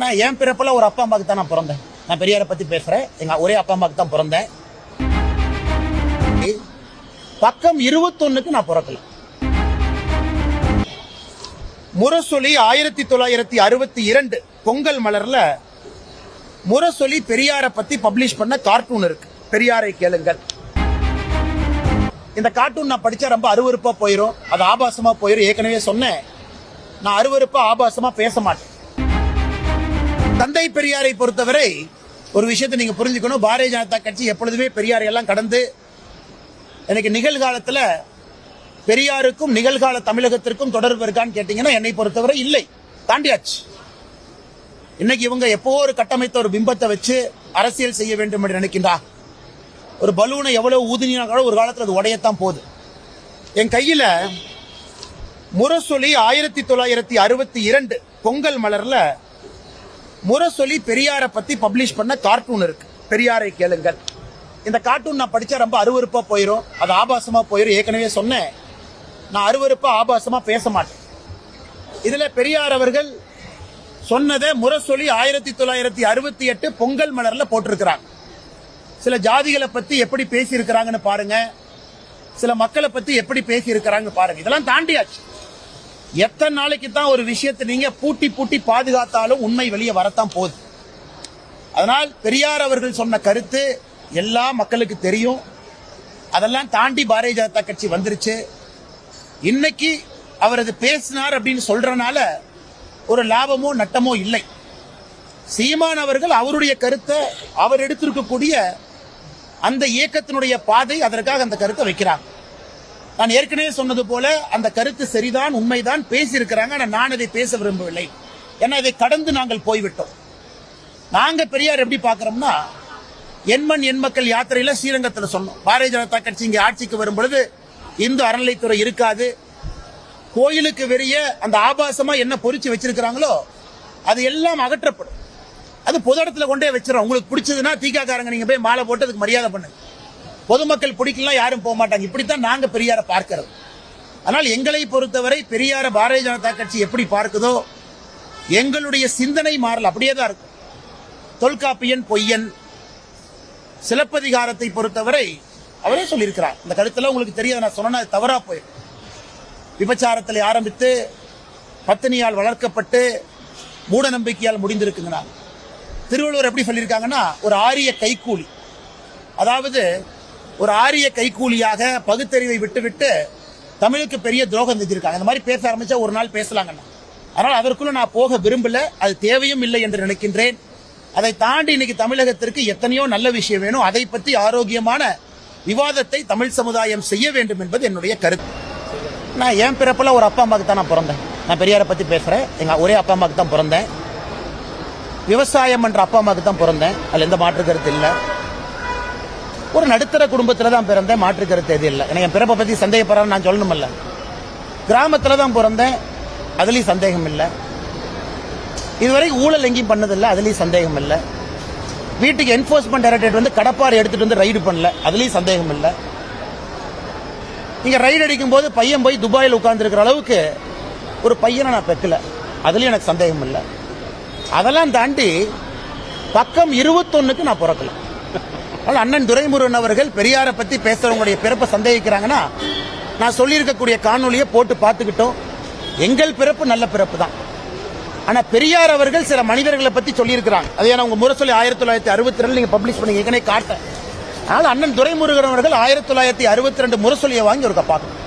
நான் என் பிறப்புல ஒரு அப்பா அம்மாவுக்கு தான் நான் பிறந்தேன். நான் பெரியாரை பத்தி பேசுறேன். எங்க ஒரே அப்பா அம்மாவுக்கு தான் பிறந்தேன். பக்கம் இருபத்தொன்னுக்கு நான் பிறக்கல. முரசொலி ஆயிரத்தி தொள்ளாயிரத்தி அறுபத்தி இரண்டு பொங்கல் மலர்ல முரசொலி பெரியாரை பத்தி பப்ளிஷ் பண்ண கார்ட்டூன் இருக்கு. பெரியாரை கேளுங்கள். இந்த கார்ட்டூன் நான் படிச்சா ரொம்ப அருவருப்பா போயிரும். அது ஆபாசமா போயிரும். ஏற்கனவே சொன்னேன். நான் அருவறுப்பா ஆபாசமா பேச மாட்டேன். தந்தை பெரியாரை பொறுத்தவரை ஒரு விஷயத்தை நீங்க புரிஞ்சுக்கணும். பாரதிய ஜனதா கட்சி எப்பொழுதுமே பெரியாரை எல்லாம் கடந்து எனக்கு நிகழ்காலத்துல பெரியாருக்கும் நிகழ்கால தமிழகத்திற்கும் தொடர்பு இருக்கான்னு கேட்டீங்கன்னா என்னை பொறுத்தவரை இல்லை. தாண்டியாச்சு. இன்னைக்கு இவங்க எப்போ ஒரு கட்டமைத்த ஒரு பிம்பத்தை வச்சு அரசியல் செய்ய வேண்டும் என்று நினைக்கின்றா? ஒரு பலூனை எவ்வளவு ஊதினாலும் ஒரு காலத்தில் அது உடையத்தான் போகுது. என் கையில முரசொலி ஆயிரத்தி தொள்ளாயிரத்தி அறுபத்தி இரண்டு பொங்கல் மலர்ல முரசொலி பெரியாரை பத்தி பப்ளிஷ் பண்ண கார்ட்டூன் இருக்கு. பெரியாரை கேளுங்கள். இந்த கார்ட்டூன் நான் படிச்சா ரொம்ப அருவருப்பா போயிரும். அது ஆபாசமா போயிரும். ஏற்கனவே சொன்னேன். நான் அருவருப்பா ஆபாசமா பேச மாட்டேன். இதுல பெரியார் அவர்கள் சொன்னதை முரசொலி ஆயிரத்தி தொள்ளாயிரத்தி அறுபத்தி எட்டு பொங்கல் மலர்ல போட்டிருக்கிறாங்க. சில ஜாதிகளை பத்தி எப்படி பேசி இருக்கிறாங்கன்னு பாருங்க. சில மக்களை பத்தி எப்படி பேசி இருக்கிறாங்கன்னு பாருங்க. இதெல்லாம் தாண்டியாச்சு. எத்தனை நாளைக்கு தான் ஒரு விஷயத்தை நீங்க பூட்டி பூட்டி பாதுகாத்தாலும் உண்மை வெளியே வரத்தான் போகுது. அதனால் பெரியார் அவர்கள் சொன்ன கருத்து எல்லா மக்களுக்கு தெரியும். அதெல்லாம் தாண்டி பாரதிய ஜனதா கட்சி வந்துருச்சு. இன்னைக்கு அவரது பேசினார் அப்படின்னு சொல்றனால ஒரு லாபமோ நட்டமோ இல்லை. சீமான் அவர்கள் அவருடைய கருத்தை அவர் எடுத்திருக்கக்கூடிய அந்த இயக்கத்தினுடைய பாதை அதற்காக அந்த கருத்தை வைக்கிறாங்க. நான் ஏற்கனவே சொன்னது போல அந்த கருத்து சரிதான் உண்மைதான் பேசியிருக்கிறாங்க ஆனால் நான் அதை பேச விரும்பவில்லை. ஏன்னா இதை கடந்து நாங்கள் போய்விட்டோம். நாங்க பெரியார் எப்படி பார்க்கறோம்னா எண்மண் எண் மக்கள் யாத்திரையில ஸ்ரீரங்கத்தில் சொன்னோம். பாரதிய ஜனதா கட்சி இங்கே ஆட்சிக்கு வரும்பொழுது இந்து அறநிலைத்துறை இருக்காது. கோயிலுக்கு வெறிய அந்த ஆபாசமா என்ன பொறிச்சு வச்சிருக்கிறாங்களோ அது எல்லாம் அகற்றப்படும். அது பொது இடத்துல கொண்டே வச்சிடும் உங்களுக்கு பிடிச்சதுன்னா தீக்காக்காரங்க நீங்க போய் மாலை போட்டு அதுக்கு மரியாதை பண்ணுங்க. பொதுமக்கள் பிடிக்கலாம் யாரும் போக மாட்டாங்க. இப்படித்தான் நாங்க பெரியார பார்க்கிறது. ஆனால் எங்களை பொறுத்தவரை பெரியார பாரதிய ஜனதா கட்சி எப்படி பார்க்குதோ எங்களுடைய சிந்தனை மாறல அப்படியே தான் இருக்கும். தொல்காப்பியன் பொய்யன் சிலப்பதிகாரத்தை பொறுத்தவரை அவரே சொல்லியிருக்கிறார். இந்த கருத்துல உங்களுக்கு தெரியாது. நான் சொன்னா அது தவறா போயிடும். விபச்சாரத்தில் ஆரம்பித்து பத்தினியால் வளர்க்கப்பட்டு மூட நம்பிக்கையால் முடிந்திருக்குங்கண்ணா திருவள்ளுவர் எப்படி சொல்லியிருக்காங்கன்னா ஒரு ஆரிய கைக்கூலி. அதாவது ஒரு ஆரிய கைக்கூலியாக பகுத்தறிவை விட்டுவிட்டு தமிழுக்கு பெரிய துரோகம் செஞ்சிருக்காங்க. இந்த மாதிரி பேச ஆரம்பிச்சா ஒரு நாள் பேசலாங்கண்ணா. அதனால் அதற்குள்ள நான் போக விரும்பல. அது தேவையும் இல்லை என்று நினைக்கின்றேன். அதை தாண்டி இன்னைக்கு தமிழகத்திற்கு எத்தனையோ நல்ல விஷயம் வேணும். அதை பற்றி ஆரோக்கியமான விவாதத்தை தமிழ் சமுதாயம் செய்ய வேண்டும் என்பது என்னுடைய கருத்து. நான் என் பிறப்பில் ஒரு அப்பா அம்மாவுக்கு தான் நான் பிறந்தேன். நான் பெரியாரை பற்றி பேசுகிறேன் எங்கள் ஒரே அப்பா அம்மாவுக்கு தான் பிறந்தேன். விவசாயம் என்ற அப்பா அம்மாவுக்கு தான் பிறந்தேன். அதில் எந்த மாற்று கருத்து இல்லை. ஒரு நடுத்தர குடும்பத்தில் தான் பிறந்தேன் மாற்று கருத்து எது இல்லை. எனக்கு என் பிறப்பை பற்றி சந்தேகப்படுறான்னு நான் சொல்லணுமில்ல. கிராமத்தில் தான் பிறந்தேன் அதுலேயும் சந்தேகம் இல்லை. இதுவரை ஊழல் எங்கேயும் பண்ணதில்லை அதுலேயும் சந்தேகம் இல்லை. வீட்டுக்கு என்ஃபோர்ஸ்மெண்ட் டைரக்டரேட் வந்து கடப்பாறை எடுத்துகிட்டு வந்து ரைடு பண்ணல அதுலேயும் சந்தேகம் இல்லை. இங்கே ரைடு அடிக்கும் போது பையன் போய் துபாயில் உட்காந்துருக்கிற அளவுக்கு ஒரு பையனை நான் பெக்கல. அதுலேயும் எனக்கு சந்தேகம் இல்லை. அதெல்லாம் தாண்டி பக்கம் இருபத்தொன்னுக்கு நான் பிறக்கலாம் அதனால் அண்ணன் துரைமுருகன் அவர்கள் பெரியாரை பத்தி பேசுறவங்களுடைய பிறப்பை சந்தேகிக்கிறாங்கன்னா நான் சொல்லியிருக்கக்கூடிய காணொலியை போட்டு பார்த்துக்கிட்டோம். எங்கள் பிறப்பு நல்ல பிறப்பு தான் ஆனா பெரியார் அவர்கள் சில மனிதர்களை பத்தி சொல்லியிருக்கிறாங்க. அதே நான் உங்க முரசொலி ஆயிரத்தி தொள்ளாயிரத்தி அறுபத்தி ரெண்டு நீங்க பப்ளிஷ் பண்ணி ஏற்கனவே காட்டேன். அதனால அண்ணன் துரைமுருகன் அவர்கள் ஆயிரத்தி தொள்ளாயிரத்தி அறுபத்தி ரெண்டு முரசொலியை வாங்கி ஒரு பார்க்கணும்.